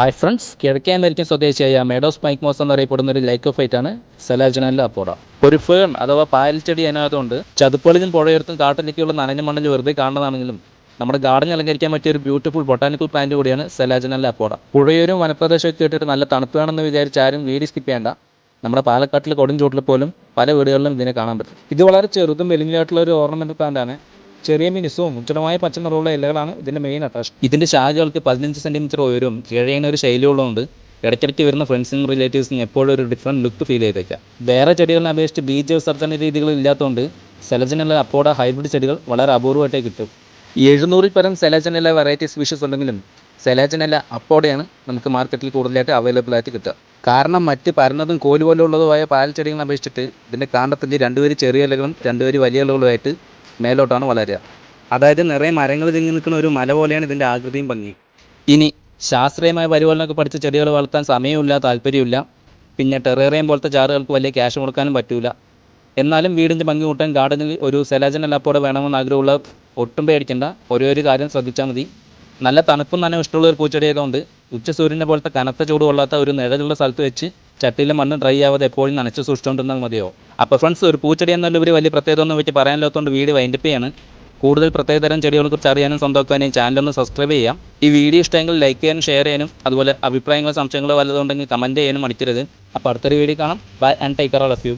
Hi friends കിഴക്കേ American സ്വദേശിയായ മേഡോസ് മൈക്മോസ് എന്നറിയപ്പെടുന്ന ഒരു ലൈക്ക് ഓഫ് ഫൈറ്റ് ആണ് സെലാജനല്ല അപ്പോറ. ഒരു ഫേൺ അഥവാ ചെടി അതിനകത്തുണ്ട്. ചതുപ്പളിലും പുഴയർത്തും കാട്ടിലേക്കുള്ള നനഞ്ഞ മണ്ണിൽ വെറുതെ കാണുന്നതാണെങ്കിലും നമ്മുടെ ഗാർഡൻ അലങ്കരിക്കാൻ പറ്റിയ ഒരു ബ്യൂട്ടിഫുൾ ബൊട്ടാനിക്കൽ പ്ലാന്റ് കൂടിയാണ് സെലാജനല്ല അപ്പോറ. പുഴയോരും വനപ്രദേശമൊക്കെ ഇട്ടിട്ട് നല്ല തണുപ്പ് വേണമെന്ന് വിചാരിച്ച് ആരും വീട് സ്കിപ്പ് ചെയ്യേണ്ട. നമ്മുടെ പാലക്കാട്ടിൽ കൊടുംചൂട്ടിൽ പോലും പല വീടുകളിലും ഇതിനെ കാണാൻ പറ്റും. ഇത് വളരെ ചെറുതും വെലിഞ്ഞായിട്ടുള്ള ഒരു ഓർണമെന്റ് പ്ലാന്റ് ആണ്. ചെറിയ മിനുസവും ഉജ്ജ്വലമായ പച്ച നിറമുള്ള ഇലകളാണ് ഇതിന്റെ മെയിൻ അട്രാക്ഷൻ ഇതിന്റെ ശാഖകൾക്ക് പതിനഞ്ച് സെന്റിമീറ്റർ ഉയരും കിഴയുന്ന ഒരു ശൈലി ഉള്ളതുകൊണ്ട് ഇടയ്ക്കിടയ്ക്ക് വരുന്ന ഫ്രണ്ട്സിനും റിലേറ്റീവ്സിനും എപ്പോഴും ഒരു ഡിഫറെന്റ് ലുക്ക് ഫീൽ ചെയ്തേക്കാം. വേറെ ചെടികളെ അപേക്ഷിച്ച് ബീജ വിസർജന രീതികൾ ഇല്ലാത്തതുകൊണ്ട് സെലജനുള്ള ഹൈബ്രിഡ് ചെടികൾ വളരെ അപൂർവമായിട്ടേ കിട്ടും. എഴുന്നൂറിൽ പരം സെലജനല്ല വെറൈറ്റി സ്പീഷീസ് ഉണ്ടെങ്കിലും സെലാജനല്ല അപ്പോടെയാണ് നമുക്ക് മാർക്കറ്റിൽ കൂടുതലായിട്ട് അവൈലബിൾ ആയിട്ട് കിട്ടുക. കാരണം മറ്റ് പരന്നതും കോൽ പോലുള്ളതുമായ പാൽ ചെടികളെ അപേക്ഷിച്ചിട്ട് ഇതിന്റെ കാണ്ടത്തിന്റെ രണ്ടുപേര് ചെറിയ ഇലകളും രണ്ടുപേര് വലിയ ഇലകളുമായിട്ട് മേലോട്ടാണ് വളരുക. അതായത് നിറയെ മരങ്ങൾ തിങ്ങി നിൽക്കുന്ന ഒരു മല പോലെയാണ് ഇതിന്റെ ആകൃതിയും ഭംഗി. ഇനി ശാസ്ത്രീയമായ പരിപാലനമൊക്കെ പഠിച്ച ചെടികൾ വളർത്താൻ സമയമില്ല താല്പര്യമില്ല. പിന്നെ ടെറേറിയം പോലത്തെ ചാറുകൾക്ക് വലിയ ക്യാഷ് കൊടുക്കാനും പറ്റില്ല എന്നാലും വീടിന്റെ ഭംഗി കൂട്ടാൻ ഗാർഡനിൽ ഒരു സെലാജൻ അല്ലാപ്പോടെ വേണമെന്ന് ആഗ്രഹമുള്ള ഒട്ടും പേടിക്കേണ്ട. ഒരേ ഒരു കാര്യം ശ്രദ്ധിച്ചാൽ മതി. നല്ല തണുപ്പും നനവും ഇഷ്ടമുള്ള ഒരു പൂച്ചെടിയൊക്കെ ഉണ്ട്. ഉച്ച സൂര്യനെ പോലത്തെ കനത്ത ചൂട് കൊള്ളാത്ത ഒരു നിഴലുള്ള സ്ഥലത്ത് വെച്ച് ചട്ടിയിലെ മണ്ണ് ഡ്രൈ ആവാതെ എപ്പോഴും നനച്ച് സൂക്ഷിച്ചുകൊണ്ടിരുന്നാൽ മതിയോ? അപ്പോൾ ഫ്രണ്ട്സ് ഒരു പൂച്ചെടി എന്നല്ലൊരു വലിയ പ്രത്യേകത ഒന്നും വെച്ച് പറയാനില്ലാത്തതുകൊണ്ട് വീഡിയോ വൈൻഡപ്പ് ചെയ്യാണ്. കൂടുതൽ പ്രത്യേകതരം ചെടികളെ കുറിച്ച് അറിയാനും സ്വന്തമാക്കാനും ചാനൽ ഒന്ന് സബ്സ്ക്രൈബ് ചെയ്യാം ഈ വീഡിയോ ഇഷ്ടമെങ്കിൽ ലൈക്ക് ചെയ്യാനും ഷെയർ ചെയ്യാനും അതുപോലെ അഭിപ്രായങ്ങളോ സംശയങ്ങളോ വല്ലതുണ്ടെങ്കിൽ കമന്റ് ചെയ്യാനും മടിക്കരുത്. അപ്പോൾ അടുത്തൊരു വീഡിയോ കാണാം. Bye and take care all of you